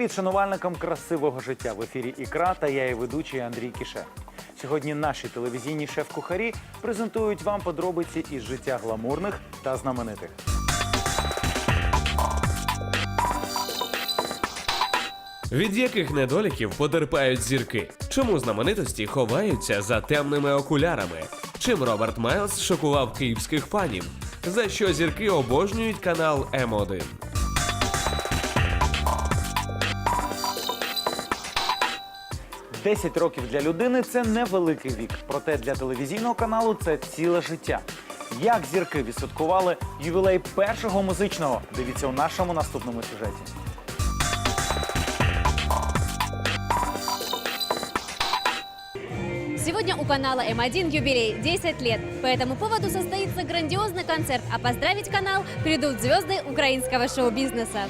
Привіт шанувальникам красивого життя в ефірі Ікра та я і ведучий Андрій Кіше. Сьогодні наші телевізійні шеф-кухарі презентують вам подробиці із життя гламурних та знаменитих. Від яких недоліків потерпають зірки? Чому знаменитості ховаються за темними окулярами? Чим Роберт Майлз шокував київських фанів? За що зірки обожнюють канал М1? – 10 років для людини це невеликий вік. Проте для телевізійного каналу це ціле життя. Як зірки відсвяткували ювілей першого музичного? Дивіться у нашому наступному сюжеті. Сегодня у канала М1 юбилей 10 лет. По этому поводу состоится грандиозный концерт, а поздравить канал придут звезды украинского шоу-бизнеса.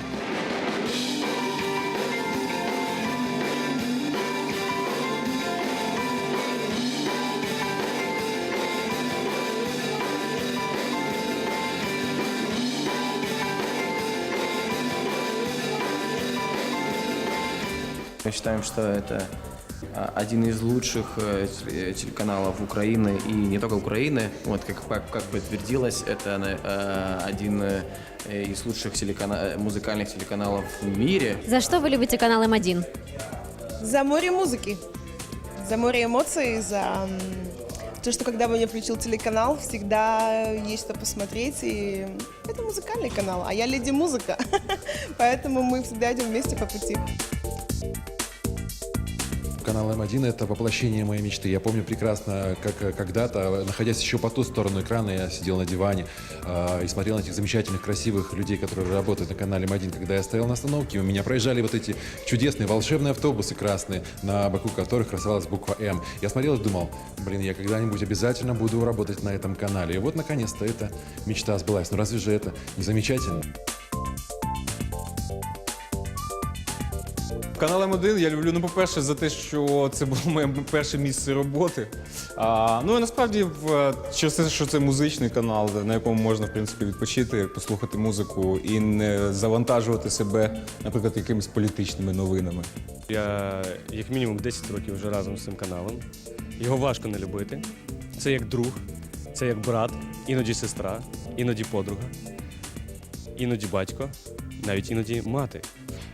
Мы считаем, что это а, один из лучших э, теле- телеканалов Украины и не только Украины. Вот как, как, как подтвердилось, это э, один э, из лучших телекана- э, музыкальных телеканалов в мире. За что вы любите канал М1? За море музыки, за море эмоций, за то, что когда бы мне включил телеканал, всегда есть что посмотреть. И это музыкальный канал, а я леди музыка. Поэтому мы всегда идем вместе по пути. Канал М1 – это воплощение моей мечты. Я помню прекрасно, как э, когда-то, находясь еще по ту сторону экрана, я сидел на диване э, и смотрел на этих замечательных, красивых людей, которые работают на канале М1. Когда я стоял на остановке, у меня проезжали вот эти чудесные волшебные автобусы красные, на боку которых красовалась буква М. Я смотрел и думал, блин, я когда-нибудь обязательно буду работать на этом канале. И вот, наконец-то, эта мечта сбылась. Ну разве же это не замечательно? Канал М1 я люблю, ну, по-перше, за те, що це було моє перше місце роботи. А, ну і насправді в, через те, що це музичний канал, на якому можна в принципі відпочити, послухати музику і не завантажувати себе, наприклад, якимись політичними новинами. Я як мінімум 10 років вже разом з цим каналом. Його важко не любити. Це як друг, це як брат, іноді сестра, іноді подруга, іноді батько, навіть іноді мати.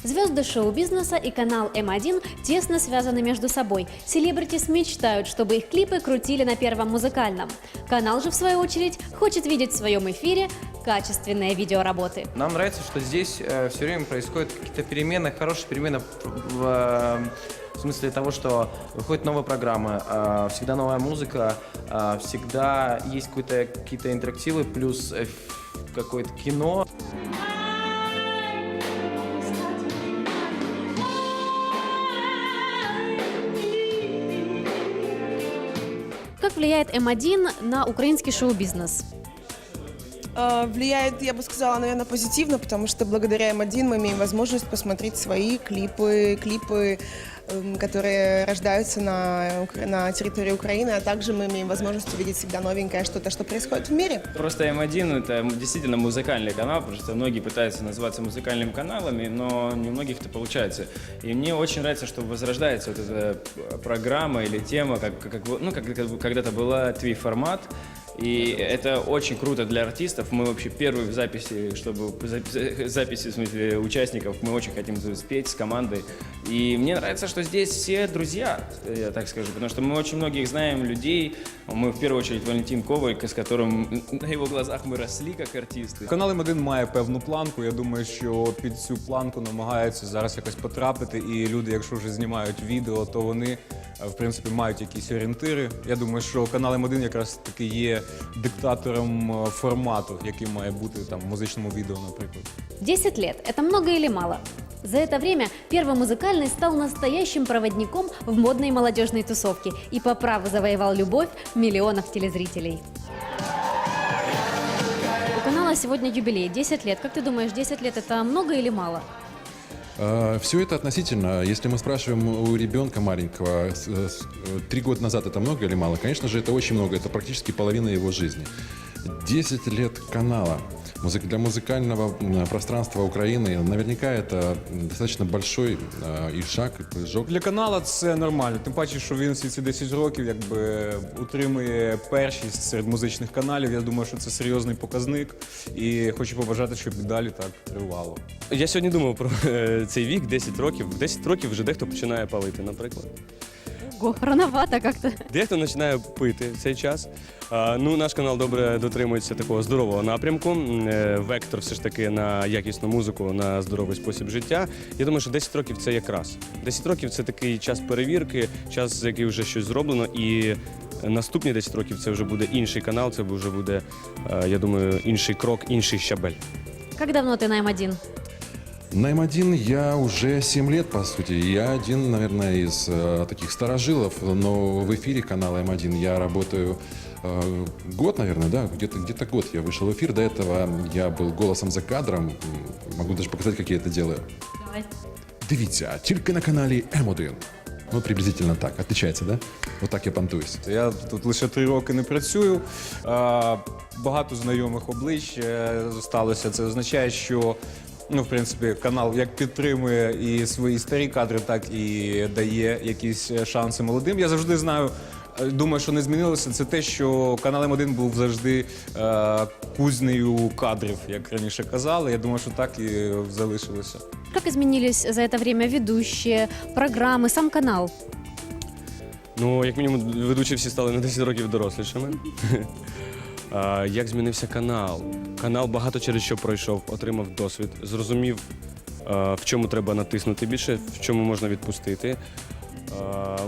Звезды шоу-бизнеса и канал М1 тесно связаны между собой. Селебритис мечтают, чтобы их клипы крутили на первом музыкальном. Канал же, в свою очередь, хочет видеть в своем эфире качественные видеоработы. Нам нравится, что здесь все время происходят какие-то перемены, хорошие перемены в, в, в смысле того, что выходит новая программа, э, всегда новая музыка, э, всегда есть какие-то интерактивы, плюс э, какое-то кино. Влияет М1 на украинский шоу-бизнес? Э, Влияет, я бы сказала, наверное, позитивно, потому что благодаря М1 мы имеем возможность посмотреть свои клипы, клипы, эм, которые рождаются на, Укра- на территории Украины, а также мы имеем возможность увидеть всегда новенькое что-то, что происходит в мире. Просто М1 это действительно музыкальный канал, потому что многие пытаются называться музыкальными каналами, но не у многих это получается. И мне очень нравится, что возрождается вот эта программа или тема, как, как, вы- ну, как, как когда-то была твой формат. И это очень круто для артистов. Мы вообще первые в записи, чтобы запи- записи, в смысле, участников, мы очень хотим спеть с командой. И мне нравится, что здесь все друзья, я так скажу, потому что мы очень многих знаем людей. Мы в первую очередь Валентин Коваль, с которым на его глазах мы росли как артисты. Канал М1 має певну планку. Я думаю, що під цю планку намагаються зараз якось потрапити. І люди, якщо вже знімають відео, то вони е, в принципі мають якісь орієнтири. Я думаю, що канал М1 якраз таки є диктатором е, формату, який має бути там в музичному відео, наприклад. 10 лет – это много или мало? За это время Первый музыкальный стал настоящим проводником в модной молодежной тусовке и по праву завоевал любовь миллионов телезрителей. У канала сегодня юбилей – 10 лет. Как ты думаешь, 10 лет – это много или мало? Все это относительно. Если мы спрашиваем у ребенка маленького, с- с- три года назад это много или мало, конечно же, это очень много. Это практически половина его жизни. 10 лет канала. Музык- Для музыкального м, пространства Украины наверняка это достаточно большой э, и шаг, и прыжок. Для канала це нормально. Тим паче, що він всі ці 10 років якби утримує першість серед музичних каналів. Я думаю, що це серйозний показник. І хочу побажати, щоб і далі так тривало. Я сьогодні думав про е, цей вік, 10 років. 10 років вже дехто починає палити, наприклад. Ого, рановато как-то. Дехто починає пити в цей час. А, ну, наш канал добре дотримується такого здорового напрямку. Е, Вектор все ж таки на якісну музику, на здоровий спосіб життя. Я думаю, що 10 років це якраз. 10 років це такий час перевірки, час, за який вже щось зроблено. І наступні 10 років це вже буде інший канал, це вже буде, е, я думаю, інший крок, інший щабель. Как давно ты на М1? На М1 я уже 7 лет, по сути. Я один, наверное, из э, таких старожилов, но в эфире канала М1 я работаю э, год, наверное, да, где-то где год я вышел в эфир. До этого я был голосом за кадром. М, Могу даже показать, как я это делаю. Давай. Дивіться, тільки на каналі М1. Ну, приблизительно так. Отличается, да? Вот так я понтуюсь. Я тут лише три роки не працюю. А, Багато знайомих облич е, зосталося. Це означає, що ну, в принципі, канал як підтримує і свої старі кадри, так і дає якісь е, шанси молодим. Я завжди знаю. е, Думаю, що не змінилося. Це те, що канал М1 був завжди е, кузнею кадрів, як раніше казали. Я думаю, що так і залишилося. Как изменились за это время ведущие, программы, сам канал? Ну, як мінімум, ведучі всі стали на 10 років дорослішими. Як змінився канал? Канал багато через що пройшов, отримав досвід, зрозумів, в чому треба натиснути більше, в чому можна відпустити.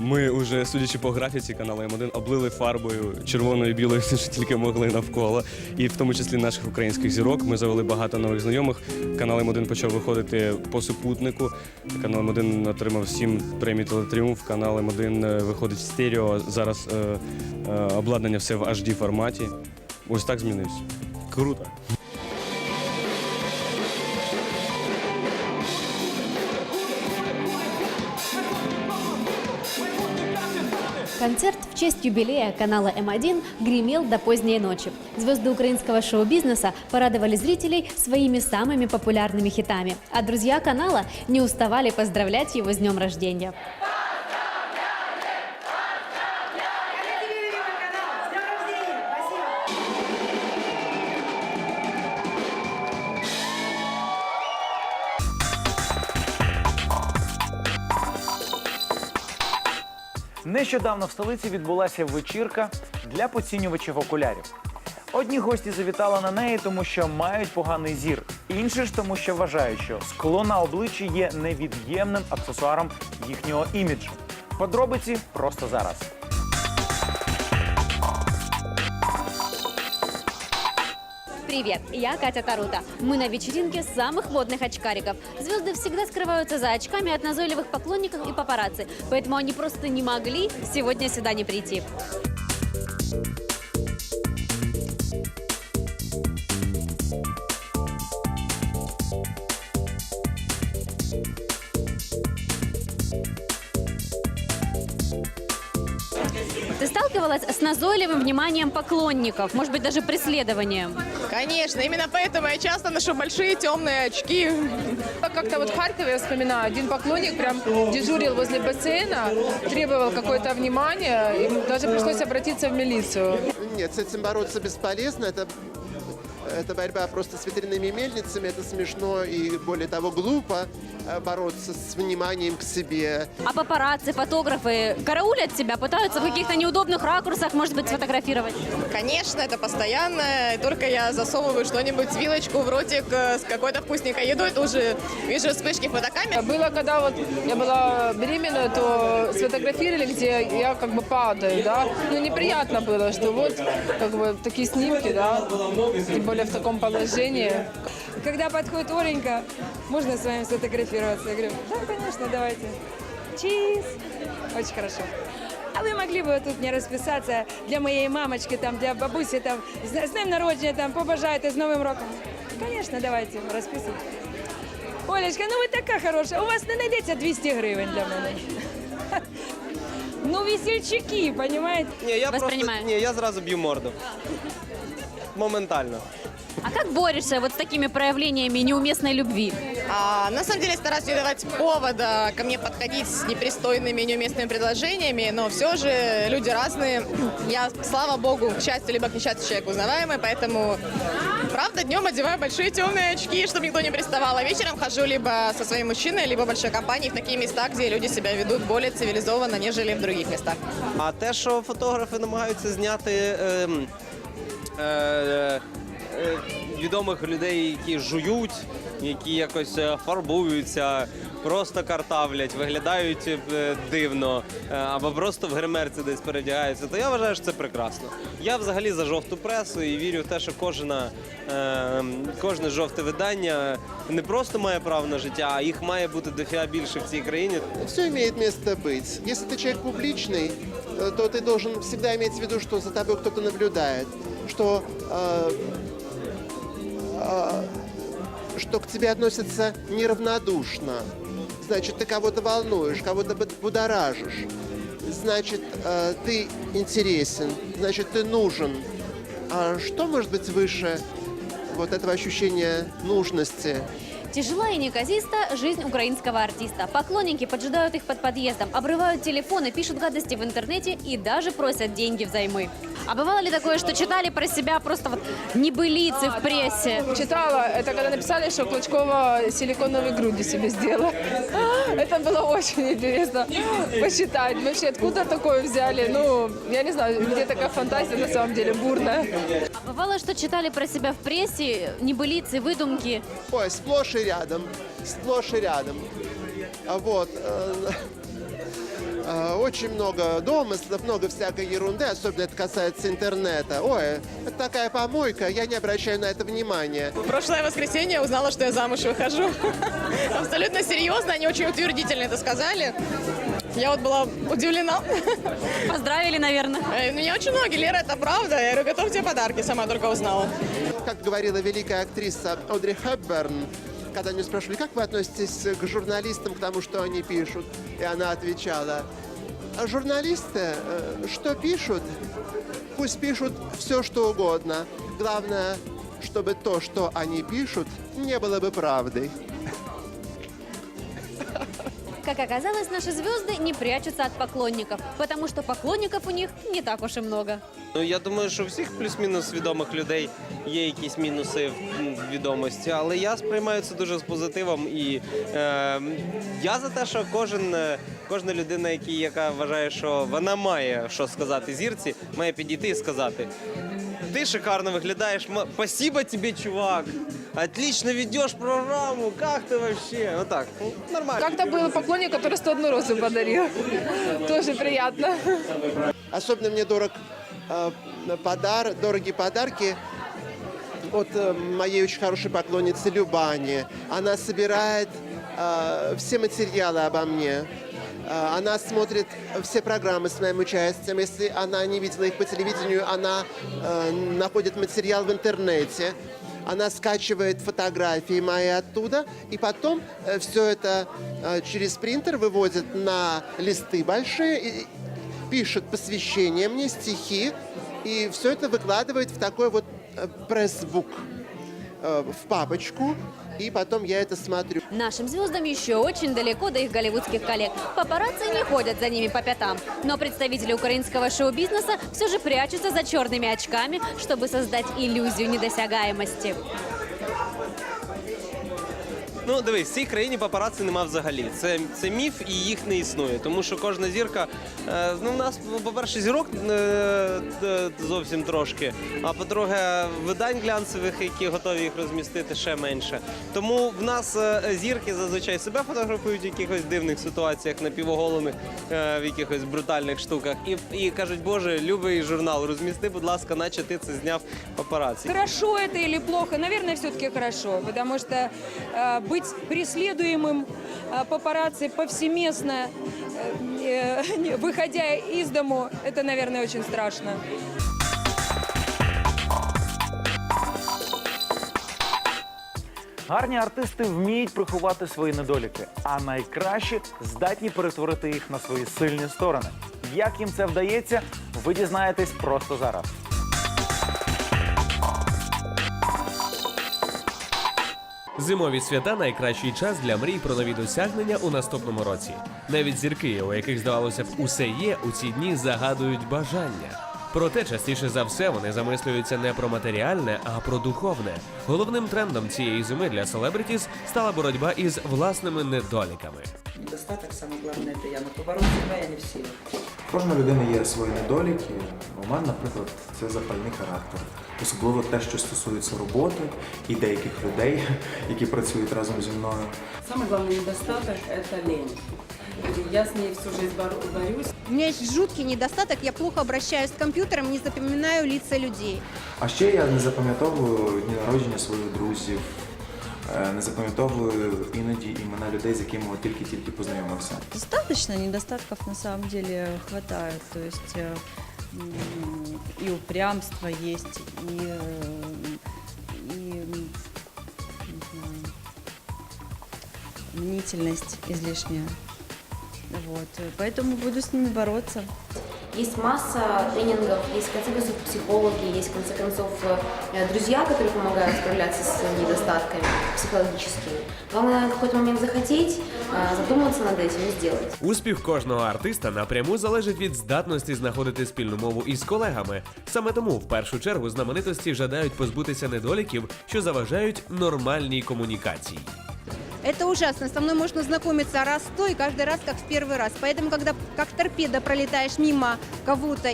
Ми вже, судячи по графіці каналу М1, облили фарбою червоною і білою все, що тільки могли навколо. І в тому числі наших українських зірок. Ми завели багато нових знайомих. Канал М1 почав виходити по супутнику. Канал М1 отримав 7 премій телетріумф. Канал М1 е, виходить в стерео. Зараз е, е, обладнання все в HD форматі. Ось так змінився. Круто. Концерт в честь юбилея канала М1 гремел до поздней ночи. Звезды украинского шоу-бизнеса порадовали зрителей своими самыми популярными хитами, а друзья канала не уставали поздравлять его с днем рождения. Нещодавно в столиці відбулася вечірка для поцінювачів окулярів. Одні гості завітали на неї, тому що мають поганий зір, інші ж тому, що вважають, що скло на обличчі є невід'ємним аксесуаром їхнього іміджу. Подробиці просто зараз. Привет, я Катя Тарута. Мы на вечеринке самых модных очкариков. Звезды всегда скрываются за очками от назойливых поклонников и папарацци, поэтому они просто не могли сегодня сюда не прийти. сталкивалась с назойливым вниманием поклонников, может быть, даже преследованием? Конечно, именно поэтому я часто ношу большие темные очки. Как-то вот в Харькове, я вспоминаю, один поклонник прям дежурил возле бассейна, требовал какое-то внимание, ему даже пришлось обратиться в милицию. Нет, с этим бороться бесполезно. Это, это борьба просто с ветряными мельницами. Это смешно и, более того, глупо э, бороться с вниманием к себе. А папарацци, фотографы караулят тебя, пытаются в каких-то неудобных ракурсах, может быть, сфотографировать? Конечно, это постоянно. Только я засовываю что-нибудь, вилочку в ротик э, с какой-то вкусненькой едой, тут же вижу вспышки фотокамер. Было, когда вот я была беременна, то сфотографировали, где я как бы падаю, да. Ну, неприятно было, что вот как бы такие снимки, да, тем более в таком положении. Когда подходит Оленька, можно с вами сфотографироваться? Я говорю, да, конечно, давайте. Чиз! Очень хорошо. А вы могли бы тут не расписаться для моей мамочки, там, для бабуси, там, с с днем народження, там, побажайте, з Новим роком? Конечно, давайте, розписуйте. Олечка, ну ви така хороша, у вас не знайдеться 200 гривень для мене. Ну, весельчаки, понимаете? Ні, я Воспринимаю. Ні, я зразу б'ю морду. моментально. А как борешься вот с такими проявлениями неуместной любви? А, на самом деле стараюсь не давать повода ко мне подходить с непристойными, неуместными предложениями, но все же люди разные. Я, слава богу, к счастью либо к несчастью человек узнаваемый, поэтому, правда, днем одеваю большие темные очки, чтобы никто не приставал, а вечером хожу либо со своим мужчиной, либо большой компанией в такие места, где люди себя ведут более цивилизованно, нежели в других местах. А те, що фотографи намагаються зняти ем, е, е, е, відомих людей, які жують, які якось е, фарбуються, просто картавлять, виглядають е, дивно, е, або просто в гримерці десь передягаються, то я вважаю, що це прекрасно. Я взагалі за жовту пресу і вірю в те, що кожна, е, кожне жовте видання не просто має право на життя, а їх має бути дофіга більше в цій країні. Все имеет место быть. Если ты человек публичный, э, то ты должен всегда иметь в виду, что за тобой кто-то наблюдает, что, э, э, что к тебе относятся неравнодушно. Значит, ты кого-то волнуешь, кого-то бу- будоражишь. Значит, э, ты интересен, значит, ты нужен. А что может быть выше вот этого ощущения нужности? Тяжела и неказиста жизнь украинского артиста. Поклонники поджидают их под подъездом, обрывают телефоны, пишут гадости в интернете и даже просят деньги взаймы. А бывало ли такое, что читали про себя просто вот небылицы в прессе? Читала, это когда написали, что Клочкова силиконовые груди себе сделала. Это было очень интересно посчитать. Вообще, откуда такое взяли? Ну, я не знаю, где такая фантазия на самом деле бурная. А бывало, что читали про себя в прессе небылицы, выдумки? Ой, сплошь и рядом, сплошь и рядом. А Вот. э, э, Очень много домыслов, много всякой ерунды, особенно это касается интернета. Ой, это такая помойка, я не обращаю на это внимания. В прошлое воскресенье узнала, что я замуж выхожу. Абсолютно серьезно, они очень утвердительно это сказали. Я вот была удивлена. Поздравили, наверное. Э, Меня очень многие, Лера, это правда. Я говорю, готовьте подарки, сама только узнала. Как говорила великая актриса Одри Хепберн, когда они спрашивали, как вы относитесь к журналистам, к тому, что они пишут, и она отвечала, «А журналисты, э, что пишут, пусть пишут все, что угодно. Главное, чтобы то, что они пишут, не было бы правдой. Как оказалось, наши звезды не прячутся от поклонников, потому что поклонников у них не так уж и много. Ну я думаю, що у всіх плюс-мінус відомих людей є якісь мінуси в відомості, але я сприймаю це дуже з позитивом. І е, я за те, що кожен, е, кожна людина, який, яка вважає, що вона має що сказати зірці, має підійти і сказати. Ти шикарно виглядаєш. спасіба тобі, чувак. Отлично ведеш програму. Как ты вообще? Вот так. Ну, нормально. Как-то был поклонник, который 101 розу подарил. Тоже приятно. Особенно мне дорог э, подар, дорогие подарки от э, моей очень хорошей поклонницы Любани. Она собирает э, все материалы обо мне. Э, Она смотрит все программы с моим участием. Если она не видела их по телевидению, она э, находит материал в интернете. Она скачивает фотографии мои оттуда, и потом все это э, через принтер выводит на листы большие, и, пишет посвящение мне, стихи, и все это выкладывает в такой вот э, пресс-бук, э, в папочку, и потом я это смотрю. Нашим звездам еще очень далеко до их голливудских коллег. Папарацци не ходят за ними по пятам. Но представители украинского шоу-бизнеса все же прячутся за черными очками, чтобы создать иллюзию недосягаемости. Ну, дивись, в цій країні папараці нема взагалі. Це, це міф і їх не існує. Тому що кожна зірка. Е, ну, в нас, по-перше, зірок е, зовсім трошки. А по-друге, видань глянцевих, які готові їх розмістити, ще менше. Тому в нас е, зірки зазвичай себе фотографують в якихось дивних ситуаціях, напівоголених, е, в якихось брутальних штуках. І, і кажуть, боже, любий журнал, розмісти, будь ласка, наче ти це зняв папараці. Хорошо это или плохо? Наверное, все-таки хорошо, потому что э, быть преследуемым э, папарацци повсеместно, э, э, не- выходя из дому, это, наверное, очень страшно. Гарні артисти вміють приховати свої недоліки, а найкращі здатні перетворити їх на свої сильні сторони. Як їм це вдається, ви дізнаєтесь просто зараз. Зимові свята найкращий час для мрій про нові досягнення у наступному році. Навіть зірки, у яких здавалося б усе є, у ці дні загадують бажання. Проте частіше за все вони замислюються не про матеріальне, а про духовне. Головним трендом цієї зими для селебритіс стала боротьба із власними недоліками. Недостаток, самое главное, это я, но побороть себя я не в силах. Кожна людина є свої недоліки. У мене, наприклад, це запальний характер. Особливо те, що стосується роботи і деяких людей, які працюють разом зі мною. Самый главный недостаток – это лень. И Я с ней всю жизнь боро- борюсь. У меня есть жуткий недостаток, я плохо обращаюсь с компьютером, не запоминаю лица людей. А ще я не запам'ятовую дні народження своїх друзів, е, не запам'ятовую іноді імена людей, з якими от тільки-тільки познайомився. Достаточно недостатков на самом деле хватает. То есть э, м, и упрямство есть, и, э, и м, не знаю, мнительность излишняя. Вот. Поэтому буду с ними бороться. Есть масса тренингов, есть в конце концов психологи, есть в конце концов э, друзья, которые помогают справляться с недостатками психологическими. Главное на какой-то момент захотеть, э, задуматься над этим и сделать. Успіх кожного артиста напряму залежить від здатності знаходити спільну мову із колегами. Саме тому в першу чергу знаменитості жадають позбутися недоліків, що заважають нормальній комунікації. Это ужасно. Со мной можно знакомиться раз сто и каждый раз как в первый раз. Поэтому, когда как торпеда пролетаешь мимо кого-то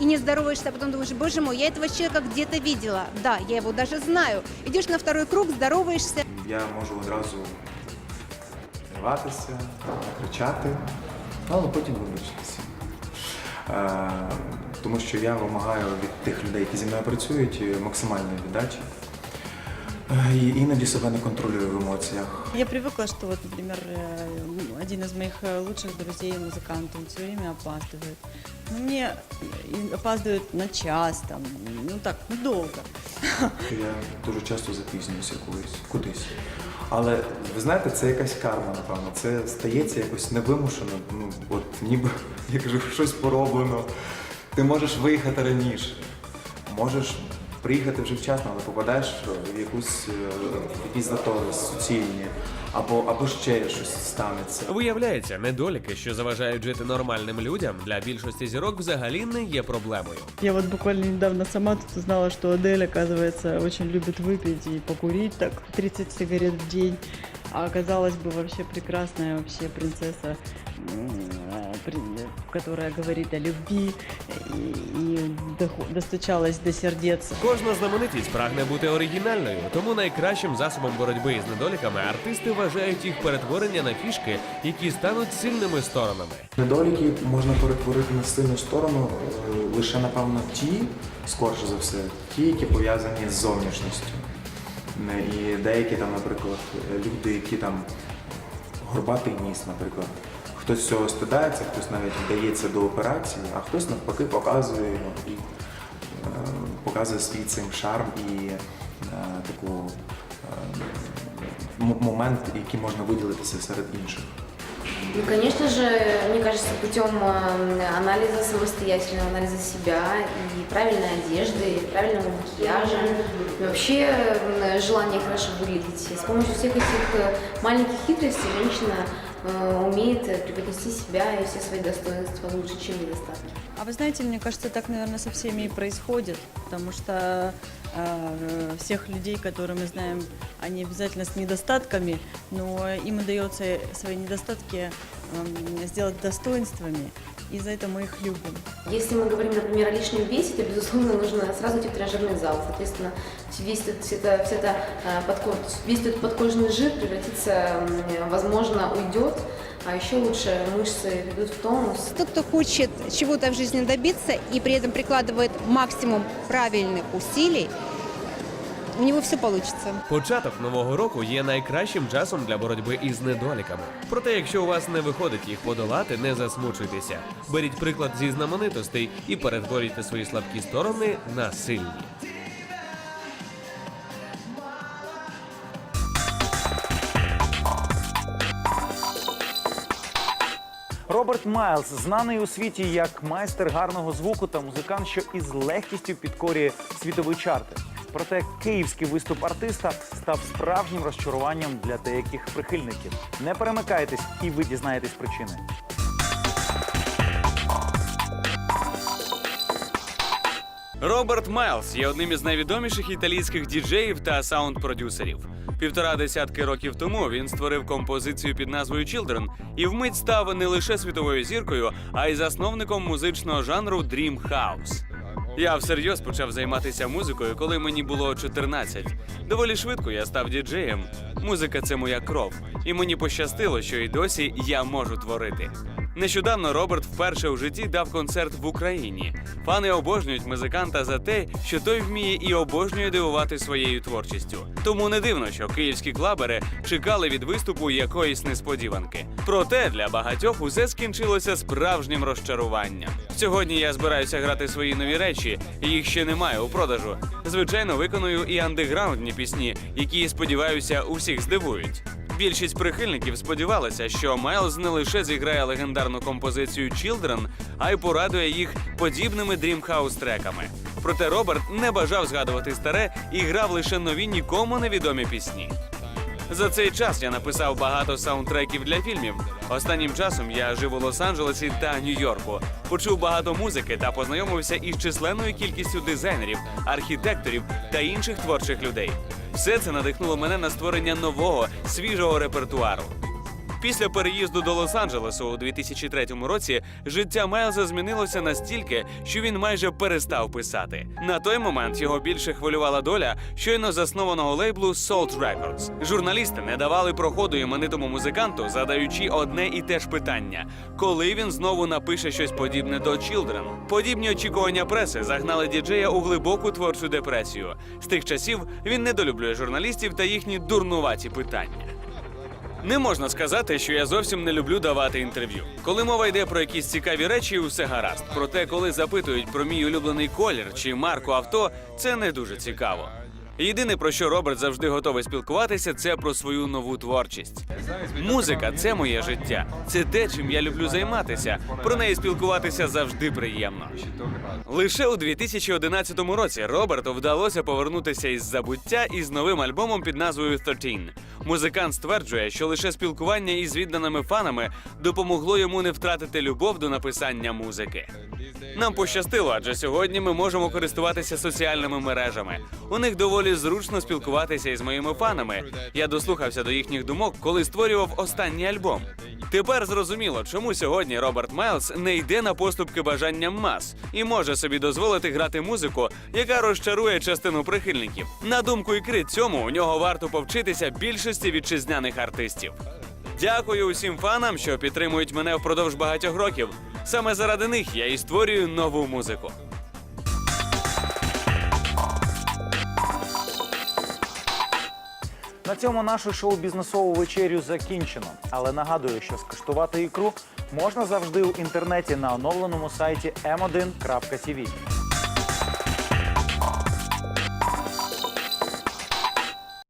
и не здороваешься, а потом думаешь, боже мой, я этого человека где-то видела. Да, я его даже знаю. Идешь на второй круг, здороваешься. Я можу одразу зриватися, кричати, але потім вибачитися. Е, Тому що я вимагаю від тих людей, які зі мною працюють, максимальної віддачі. Е, І іноді себе не контролюю в емоціях. Я привыкла, что вот, например, э, ну, один из моих э, лучших друзей, музыкант, он все время опаздывает. Ну, мне и опаздывает на час, там, ну так, ну долго. Я дуже часто запізнююся колись, кудись. Але ви знаєте, це якась карма, напевно. Це стається якось невимушено. Ну, от ніби як же щось пороблено. Ти можеш виїхати раніше, можеш приїхати вже вчасно, але попадаєш в якусь е, в якісь затори суцільні, або, або ще щось станеться. Виявляється, недоліки, що заважають жити нормальним людям, для більшості зірок взагалі не є проблемою. Я вот буквально недавно сама тут узнала, что Адель, оказывается, очень любит выпить и покурить так 30 сигарет в день. А оказалось бы вообще прекрасная вообще принцесса, м, э, при- которая говорит о любви дохо- достучалась до сердец. Кожна знаменитість прагне бути оригінальною, тому найкращим засобом боротьби із недоліками артисти вважають їх перетворення на фішки, які стануть сильними сторонами. Недоліки можна перетворити на сильну сторону е, лише, напевно, ті, скорше за все, ті, які пов'язані з зовнішністю. І деякі там, наприклад, люди, які там горбатий ніс, наприклад. Хтось цього стидається, хтось навіть вдається до операції, а хтось навпаки показує його і е, показує свій цим шарм і е, таку е, м- момент, який можна виділитися серед інших. Ну, конечно же, мне кажется, путем э, анализа самостоятельного анализа себя и правильной одежды, и правильного макияжа, и вообще э, желание хорошо выглядеть. И с помощью всех этих э, маленьких хитростей женщина э, умеет э, преподнести себя и все свои достоинства лучше, чем недостатки. А вы знаете, мне кажется, так, наверное, со всеми и происходит, потому что э, всех людей, которые мы знаем, они обязательно с недостатками, но им удается свои недостатки сделать достоинствами, и за это мы их любим. Если мы говорим, например, о лишнем весе, то, безусловно, нужно сразу идти в тренажерный зал. Соответственно, весь этот, вся эта, вся эта, э, подко- весь этот подкожный жир превратится, возможно, уйдет, а еще лучше мышцы ведут в тонус. Тот, кто хочет чего-то в жизни добиться и при этом прикладывает максимум правильных усилий, у него все получится. Початок нового року є найкращим часом для боротьби із недоліками. Проте, якщо у вас не виходить їх подолати, не засмучуйтеся. Беріть приклад зі знаменитостей і перетворюйте свої слабкі сторони на сильні. Роберт Майлз знаний у світі як майстер гарного звуку та музикант, що із легкістю підкорює світові чарти. Проте київський виступ артиста став справжнім розчаруванням для деяких прихильників. Не перемикайтесь, і ви дізнаєтесь причини. Роберт Майлз є одним із найвідоміших італійських діджеїв та саунд-продюсерів. Півтора десятки років тому він створив композицію під назвою Children і вмить став не лише світовою зіркою, а й засновником музичного жанру Dream House. Я всерйоз почав займатися музикою, коли мені було 14. Доволі швидко я став діджеєм. Музика це моя кров, і мені пощастило, що й досі я можу творити. Нещодавно Роберт вперше у житті дав концерт в Україні. Фани обожнюють музиканта за те, що той вміє і обожнює дивувати своєю творчістю. Тому не дивно, що київські клабери чекали від виступу якоїсь несподіванки. Проте для багатьох усе скінчилося справжнім розчаруванням. Сьогодні я збираюся грати свої нові речі, їх ще немає у продажу. Звичайно, виконую і андеграундні пісні, які сподіваюся усіх здивують. Більшість прихильників сподівалася, що Майлз не лише зіграє легендарну композицію Children, а й порадує їх подібними Dreamhouse треками. Проте Роберт не бажав згадувати старе і грав лише нові нікому невідомі пісні. За цей час я написав багато саундтреків для фільмів. Останнім часом я жив у Лос-Анджелесі та Нью-Йорку. Почув багато музики та познайомився із численною кількістю дизайнерів, архітекторів та інших творчих людей. Все це надихнуло мене на створення нового свіжого репертуару. Після переїзду до Лос-Анджелесу у 2003 році життя Майлза змінилося настільки, що він майже перестав писати. На той момент його більше хвилювала доля щойно заснованого лейблу Salt Records. Журналісти не давали проходу іменитому музиканту, задаючи одне і те ж питання: коли він знову напише щось подібне до Children? Подібні очікування преси загнали діджея у глибоку творчу депресію. З тих часів він недолюблює журналістів та їхні дурнуваті питання. Не можна сказати, що я зовсім не люблю давати інтерв'ю. Коли мова йде про якісь цікаві речі, усе гаразд. Проте, коли запитують про мій улюблений колір чи марку авто, це не дуже цікаво. Єдине про що Роберт завжди готовий спілкуватися, це про свою нову творчість. Музика це моє життя. Це те, чим я люблю займатися. Про неї спілкуватися завжди приємно. Лише у 2011 році Роберту вдалося повернутися із забуття із новим альбомом під назвою «13». Музикант стверджує, що лише спілкування із відданими фанами допомогло йому не втратити любов до написання музики. Нам пощастило, адже сьогодні ми можемо користуватися соціальними мережами. У них доволі зручно спілкуватися із моїми фанами. Я дослухався до їхніх думок, коли створював останній альбом. Тепер зрозуміло, чому сьогодні Роберт Майлз не йде на поступки бажанням мас і може собі дозволити грати музику, яка розчарує частину прихильників. На думку ікри, цьому у нього варто повчитися більшості вітчизняних артистів. Дякую усім фанам, що підтримують мене впродовж багатьох років. Саме заради них я і створюю нову музику. На цьому нашу шоу-бізнесову вечерю закінчено. Але нагадую, що скуштувати ікру можна завжди у інтернеті на оновленому сайті m1.tv.